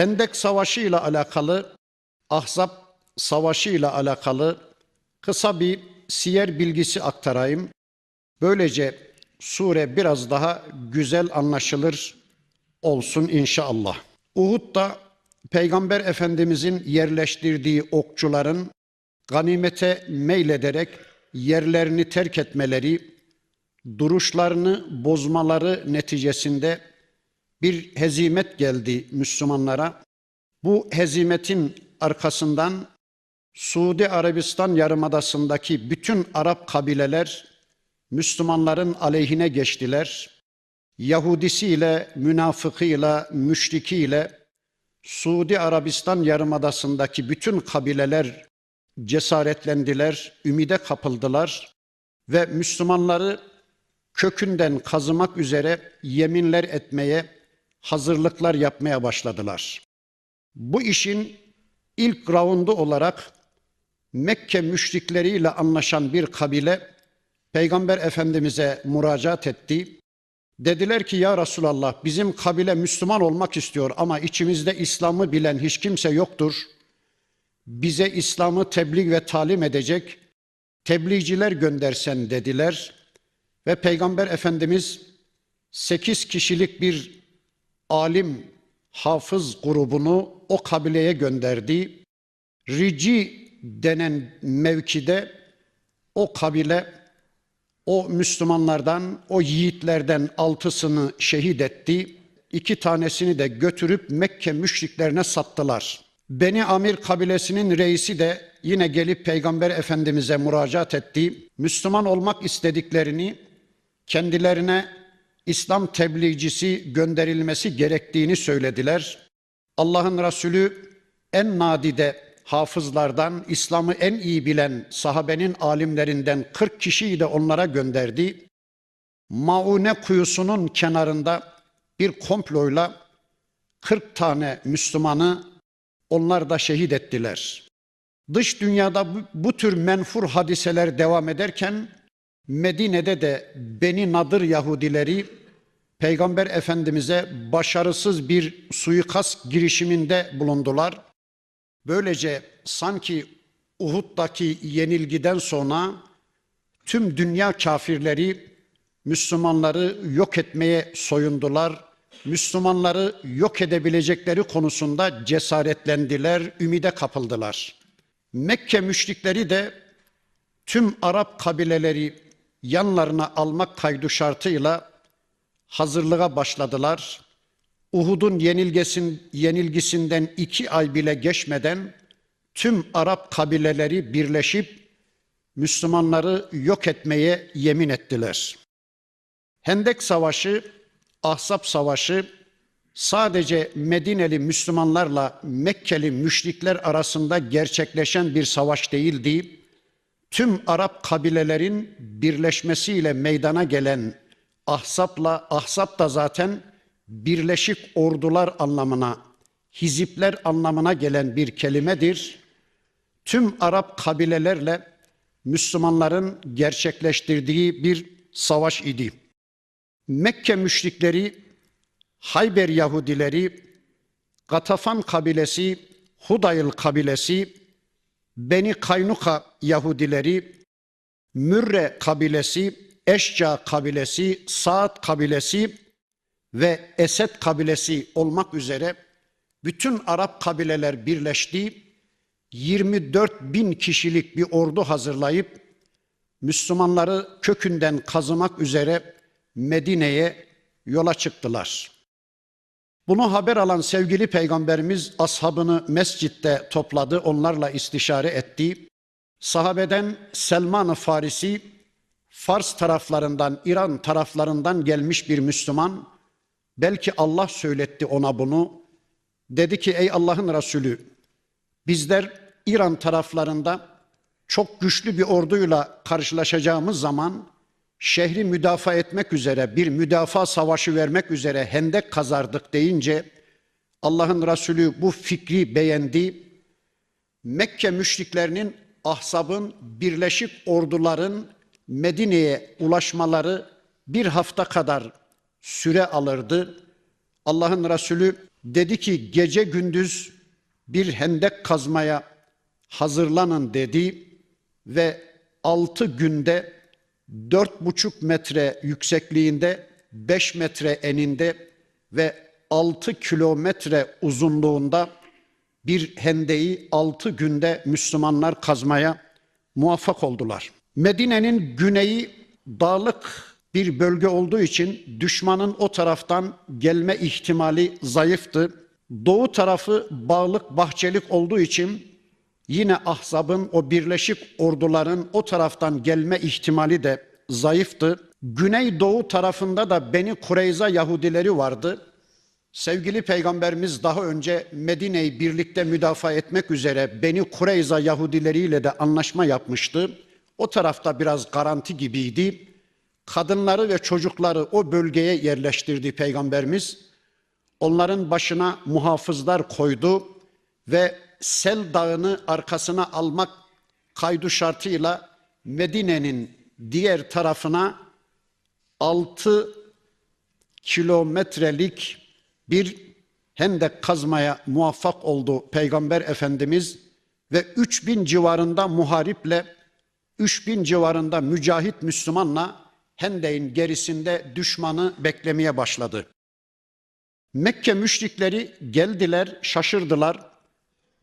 Hendek Savaşı ile alakalı, Ahzab Savaşı ile alakalı kısa bir siyer bilgisi aktarayım. Böylece sure biraz daha güzel anlaşılır olsun inşallah. Uhud'da Peygamber Efendimizin yerleştirdiği okçuların ganimete meylederek yerlerini terk etmeleri, duruşlarını bozmaları neticesinde bir hezimet geldi Müslümanlara. Bu hezimetin arkasından Suudi Arabistan yarımadasındaki bütün Arap kabileler Müslümanların aleyhine geçtiler. Yahudisiyle, münafıkıyla, müşrikiyle Suudi Arabistan yarımadasındaki bütün kabileler cesaretlendiler, ümide kapıldılar ve Müslümanları kökünden kazımak üzere yeminler etmeye, hazırlıklar yapmaya başladılar. Bu işin ilk raundu olarak Mekke müşrikleriyle anlaşan bir kabile Peygamber Efendimiz'e müracaat etti. Dediler ki ya Resulallah bizim kabile Müslüman olmak istiyor ama içimizde İslam'ı bilen hiç kimse yoktur. Bize İslam'ı tebliğ ve talim edecek tebliğciler göndersen dediler. Ve Peygamber Efendimiz sekiz kişilik bir alim hafız grubunu o kabileye gönderdi. Rici denen mevkide o kabile o Müslümanlardan, o yiğitlerden altısını şehit etti. İki tanesini de götürüp Mekke müşriklerine sattılar. Beni Amir kabilesinin reisi de yine gelip Peygamber Efendimiz'e müracaat etti. Müslüman olmak istediklerini kendilerine İslam tebliğcisi gönderilmesi gerektiğini söylediler. Allah'ın Resulü en nadide hafızlardan, İslam'ı en iyi bilen sahabenin alimlerinden 40 kişiyi de onlara gönderdi. Maune kuyusunun kenarında bir komployla 40 tane Müslümanı onlar da şehit ettiler. Dış dünyada bu, bu tür menfur hadiseler devam ederken Medine'de de Beni Nadır Yahudileri Peygamber Efendimiz'e başarısız bir suikast girişiminde bulundular. Böylece sanki Uhud'daki yenilgiden sonra tüm dünya kafirleri Müslümanları yok etmeye soyundular. Müslümanları yok edebilecekleri konusunda cesaretlendiler, ümide kapıldılar. Mekke müşrikleri de tüm Arap kabileleri yanlarına almak kaydı şartıyla hazırlığa başladılar. Uhud'un yenilgesin, yenilgisinden iki ay bile geçmeden tüm Arap kabileleri birleşip Müslümanları yok etmeye yemin ettiler. Hendek Savaşı, Ahzab Savaşı sadece Medineli Müslümanlarla Mekkeli müşrikler arasında gerçekleşen bir savaş değildi. Tüm Arap kabilelerin birleşmesiyle meydana gelen Ahzab'la Ahzab da zaten birleşik ordular anlamına, hizipler anlamına gelen bir kelimedir. Tüm Arap kabilelerle Müslümanların gerçekleştirdiği bir savaş idi. Mekke müşrikleri, Hayber Yahudileri, Gatafan kabilesi, Hudayl kabilesi, Beni Kaynuka Yahudileri, Mürre kabilesi, Eşca kabilesi, Saad kabilesi ve Esed kabilesi olmak üzere bütün Arap kabileler birleşti. 24 bin kişilik bir ordu hazırlayıp Müslümanları kökünden kazımak üzere Medine'ye yola çıktılar. Bunu haber alan sevgili peygamberimiz ashabını mescitte topladı, onlarla istişare etti. Sahabeden Selman-ı Farisi, Fars taraflarından, İran taraflarından gelmiş bir Müslüman, belki Allah söyletti ona bunu. Dedi ki ey Allah'ın Resulü, bizler İran taraflarında çok güçlü bir orduyla karşılaşacağımız zaman şehri müdafaa etmek üzere bir müdafaa savaşı vermek üzere hendek kazardık deyince Allah'ın Resulü bu fikri beğendi. Mekke müşriklerinin Ahzab'ın birleşik orduların Medine'ye ulaşmaları bir hafta kadar süre alırdı. Allah'ın Resulü Dedi ki gece gündüz bir hendek kazmaya hazırlanın dedi ve altı günde dört buçuk metre yüksekliğinde, beş metre eninde ve altı kilometre uzunluğunda bir hendeyi altı günde Müslümanlar kazmaya muvaffak oldular. Medine'nin güneyi dağlık bir bölge olduğu için düşmanın o taraftan gelme ihtimali zayıftı. Doğu tarafı bağlık bahçelik olduğu için yine Ahzab'ın o birleşik orduların o taraftan gelme ihtimali de zayıftı. Güneydoğu tarafında da Beni Kureyza Yahudileri vardı. Sevgili peygamberimiz daha önce Medine'yi birlikte müdafaa etmek üzere Beni Kureyza Yahudileriyle de anlaşma yapmıştı. O tarafta biraz garanti gibiydi. Kadınları ve çocukları o bölgeye yerleştirdi peygamberimiz. Onların başına muhafızlar koydu ve Sel Dağı'nı arkasına almak kaydu şartıyla Medine'nin diğer tarafına 6 kilometrelik bir hendek kazmaya muvaffak oldu Peygamber Efendimiz ve 3000 civarında muhariple 3000 civarında mücahit Müslümanla hendeğin gerisinde düşmanı beklemeye başladı. Mekke müşrikleri geldiler, şaşırdılar.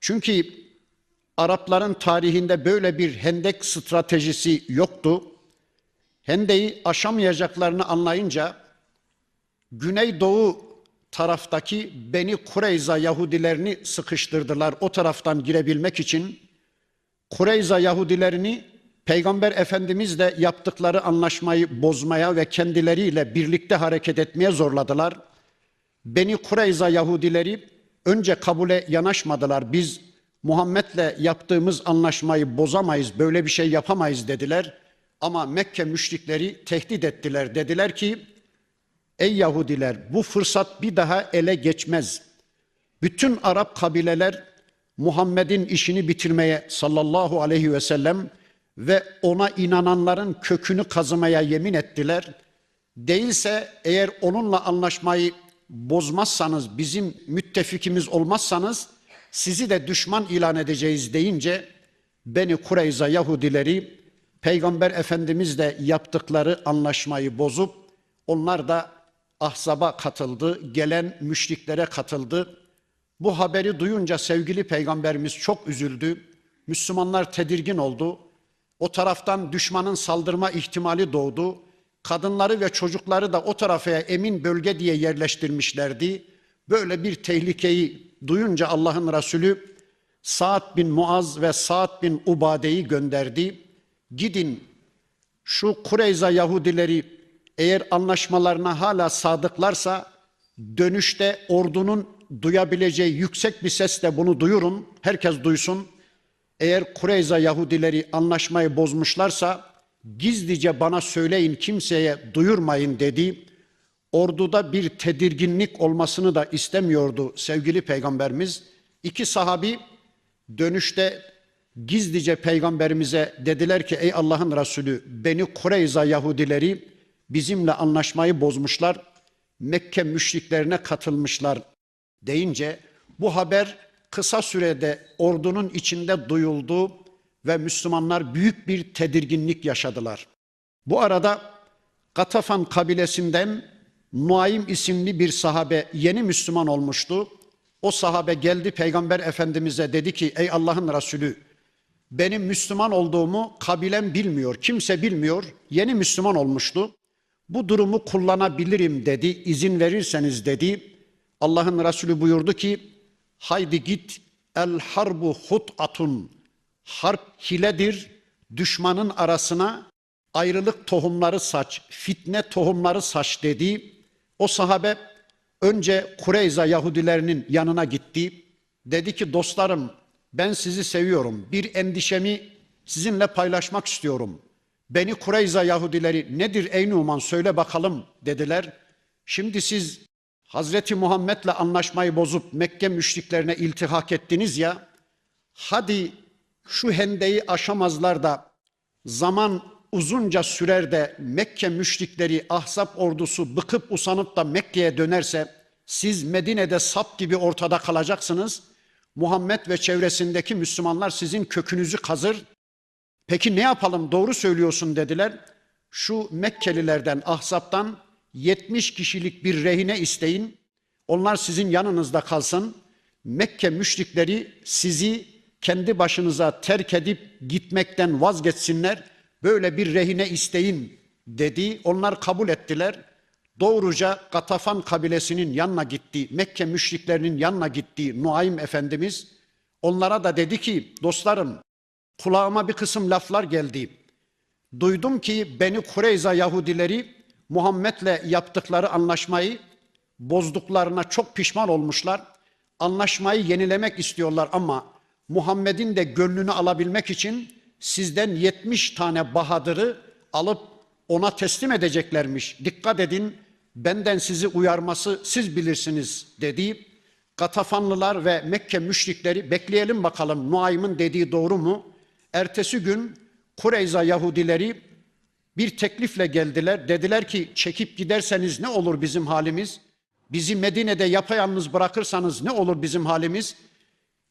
Çünkü Arapların tarihinde böyle bir hendek stratejisi yoktu. Hendeyi aşamayacaklarını anlayınca Güneydoğu taraftaki Beni Kureyza Yahudilerini sıkıştırdılar o taraftan girebilmek için. Kureyza Yahudilerini Peygamber Efendimiz de yaptıkları anlaşmayı bozmaya ve kendileriyle birlikte hareket etmeye zorladılar. Beni Kureyza Yahudileri önce kabule yanaşmadılar. Biz Muhammed'le yaptığımız anlaşmayı bozamayız, böyle bir şey yapamayız dediler. Ama Mekke müşrikleri tehdit ettiler. Dediler ki Ey Yahudiler bu fırsat bir daha ele geçmez. Bütün Arap kabileler Muhammed'in işini bitirmeye sallallahu aleyhi ve sellem ve ona inananların kökünü kazımaya yemin ettiler. Değilse eğer onunla anlaşmayı bozmazsanız, bizim müttefikimiz olmazsanız sizi de düşman ilan edeceğiz deyince Beni Kureyza Yahudileri Peygamber Efendimizle yaptıkları anlaşmayı bozup onlar da Ahzab'a katıldı, gelen müşriklere katıldı. Bu haberi duyunca sevgili peygamberimiz çok üzüldü. Müslümanlar tedirgin oldu. O taraftan düşmanın saldırma ihtimali doğdu. Kadınları ve çocukları da o tarafa emin bölge diye yerleştirmişlerdi. Böyle bir tehlikeyi duyunca Allah'ın Resulü Sa'd bin Muaz ve Sa'd bin Ubade'yi gönderdi. Gidin şu Kureyza Yahudileri eğer anlaşmalarına hala sadıklarsa dönüşte ordunun duyabileceği yüksek bir sesle bunu duyurun. Herkes duysun. Eğer Kureyza Yahudileri anlaşmayı bozmuşlarsa gizlice bana söyleyin kimseye duyurmayın dedi. Orduda bir tedirginlik olmasını da istemiyordu sevgili peygamberimiz. İki sahabi dönüşte gizlice peygamberimize dediler ki ey Allah'ın Resulü beni Kureyza Yahudileri bizimle anlaşmayı bozmuşlar. Mekke müşriklerine katılmışlar deyince bu haber kısa sürede ordunun içinde duyuldu ve Müslümanlar büyük bir tedirginlik yaşadılar. Bu arada Katafan kabilesinden Nuaym isimli bir sahabe yeni Müslüman olmuştu. O sahabe geldi Peygamber Efendimiz'e dedi ki ey Allah'ın Resulü benim Müslüman olduğumu kabilem bilmiyor, kimse bilmiyor. Yeni Müslüman olmuştu. Bu durumu kullanabilirim dedi, izin verirseniz dedi. Allah'ın Resulü buyurdu ki haydi git el harbu hut'atun. Harp hiledir düşmanın arasına ayrılık tohumları saç fitne tohumları saç dedi. O sahabe önce Kureyza Yahudilerinin yanına gitti. Dedi ki dostlarım ben sizi seviyorum. Bir endişemi sizinle paylaşmak istiyorum. Beni Kureyza Yahudileri nedir ey Numan? Söyle bakalım. dediler. Şimdi siz Hazreti Muhammed'le anlaşmayı bozup Mekke müşriklerine iltihak ettiniz ya, hadi şu hendeyi aşamazlar da zaman uzunca sürer de Mekke müşrikleri Ahzab ordusu bıkıp usanıp da Mekke'ye dönerse siz Medine'de sap gibi ortada kalacaksınız. Muhammed ve çevresindeki Müslümanlar sizin kökünüzü kazır. Peki ne yapalım doğru söylüyorsun dediler. Şu Mekkelilerden, Ahzap'tan 70 kişilik bir rehine isteyin. Onlar sizin yanınızda kalsın. Mekke müşrikleri sizi kendi başınıza terk edip gitmekten vazgeçsinler. Böyle bir rehine isteyin dedi. Onlar kabul ettiler. Doğruca Gatafan kabilesinin yanına gitti. Mekke müşriklerinin yanına gitti Nuaym Efendimiz. Onlara da dedi ki dostlarım kulağıma bir kısım laflar geldi. Duydum ki Beni Kureyza Yahudileri Muhammed'le yaptıkları anlaşmayı bozduklarına çok pişman olmuşlar. Anlaşmayı yenilemek istiyorlar ama Muhammed'in de gönlünü alabilmek için sizden 70 tane bahadırı alıp ona teslim edeceklermiş. Dikkat edin benden sizi uyarması siz bilirsiniz dedi. Gatafanlılar ve Mekke müşrikleri bekleyelim bakalım Nuaym'ın dediği doğru mu? Ertesi gün Kureyza Yahudileri bir teklifle geldiler. Dediler ki çekip giderseniz ne olur bizim halimiz? Bizi Medine'de yapayalnız bırakırsanız ne olur bizim halimiz?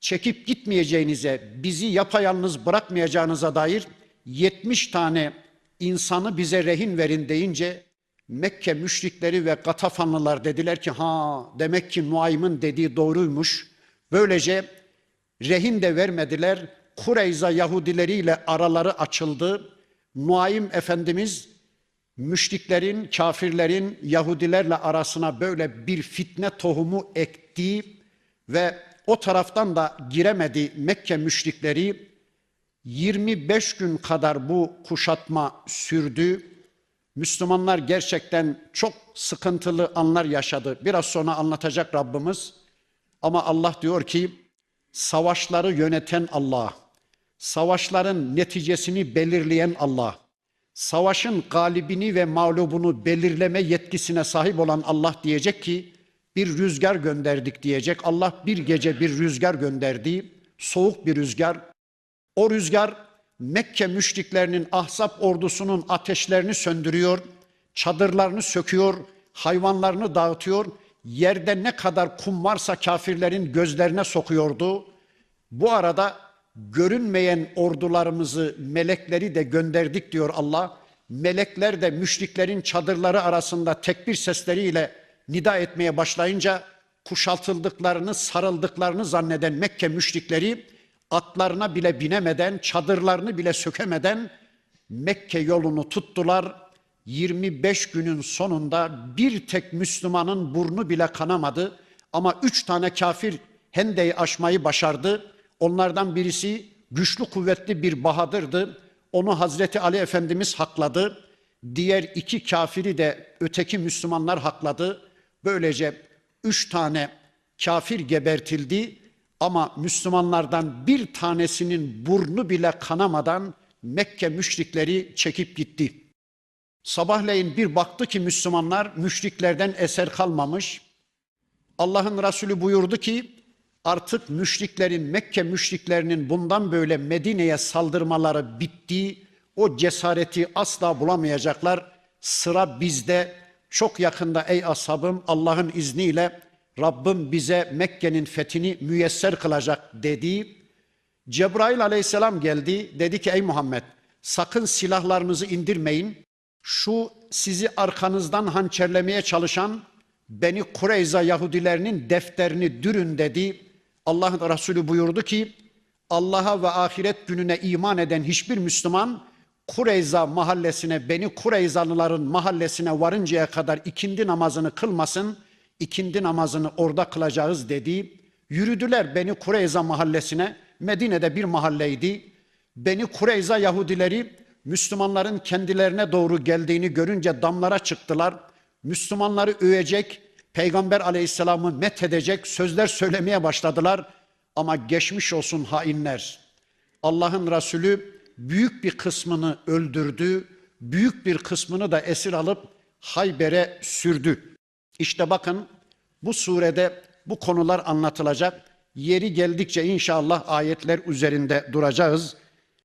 Çekip gitmeyeceğinize, bizi yapayalnız bırakmayacağınıza dair 70 tane insanı bize rehin verin deyince Mekke müşrikleri ve Gatafanlılar dediler ki ha demek ki Nuaym'ın dediği doğruymuş. Böylece rehin de vermediler. Kureyza Yahudileriyle araları açıldı. Nuaym Efendimiz müşriklerin, kafirlerin Yahudilerle arasına böyle bir fitne tohumu ekti ve o taraftan da giremedi Mekke müşrikleri. 25 gün kadar bu kuşatma sürdü. Müslümanlar gerçekten çok sıkıntılı anlar yaşadı. Biraz sonra anlatacak Rabbimiz. Ama Allah diyor ki savaşları yöneten Allah, savaşların neticesini belirleyen Allah, savaşın galibini ve mağlubunu belirleme yetkisine sahip olan Allah diyecek ki bir rüzgar gönderdik diyecek. Allah bir gece bir rüzgar gönderdi. Soğuk bir rüzgar. O rüzgar Mekke müşriklerinin Ahzab ordusunun ateşlerini söndürüyor, çadırlarını söküyor, hayvanlarını dağıtıyor. Yerde ne kadar kum varsa kafirlerin gözlerine sokuyordu. Bu arada görünmeyen ordularımızı, melekleri de gönderdik diyor Allah. Melekler de müşriklerin çadırları arasında tekbir sesleriyle nida etmeye başlayınca kuşatıldıklarını, sarıldıklarını zanneden Mekke müşrikleri atlarına bile binemeden, çadırlarını bile sökemeden Mekke yolunu tuttular. 25 günün sonunda bir tek Müslümanın burnu bile kanamadı. Ama üç tane kafir Hende'yi aşmayı başardı. Onlardan birisi güçlü kuvvetli bir bahadırdı. Onu Hazreti Ali Efendimiz hakladı. Diğer iki kafiri de öteki Müslümanlar hakladı. Böylece üç tane kafir gebertildi. Ama Müslümanlardan bir tanesinin burnu bile kanamadan Mekke müşrikleri çekip gitti. Sabahleyin bir baktı ki Müslümanlar müşriklerden eser kalmamış. Allah'ın Resulü buyurdu ki artık müşriklerin Mekke müşriklerinin bundan böyle Medine'ye saldırmaları bitti. O cesareti asla bulamayacaklar. Sıra bizde. Çok yakında ey ashabım Allah'ın izniyle Rabbim bize Mekke'nin fethini müyesser kılacak dedi. Cebrail aleyhisselam geldi. Dedi ki ey Muhammed sakın silahlarınızı indirmeyin. Şu sizi arkanızdan hançerlemeye çalışan Beni Kureyza Yahudilerinin defterini dürün dedi. Allah'ın Resulü buyurdu ki Allah'a ve ahiret gününe iman eden hiçbir Müslüman Kureyza mahallesine, Beni Kureyzalıların mahallesine varıncaya kadar ikindi namazını kılmasın.'' ikindi namazını orada kılacağız dedi. Yürüdüler Beni Kureyza mahallesine. Medine'de bir mahalleydi. Beni Kureyza Yahudileri Müslümanların kendilerine doğru geldiğini görünce damlara çıktılar. Müslümanları övecek, Peygamber aleyhisselamı met edecek sözler söylemeye başladılar. Ama geçmiş olsun hainler. Allah'ın Resulü büyük bir kısmını öldürdü, büyük bir kısmını da esir alıp Hayber'e sürdü. İşte bakın bu surede bu konular anlatılacak. Yeri geldikçe inşallah ayetler üzerinde duracağız.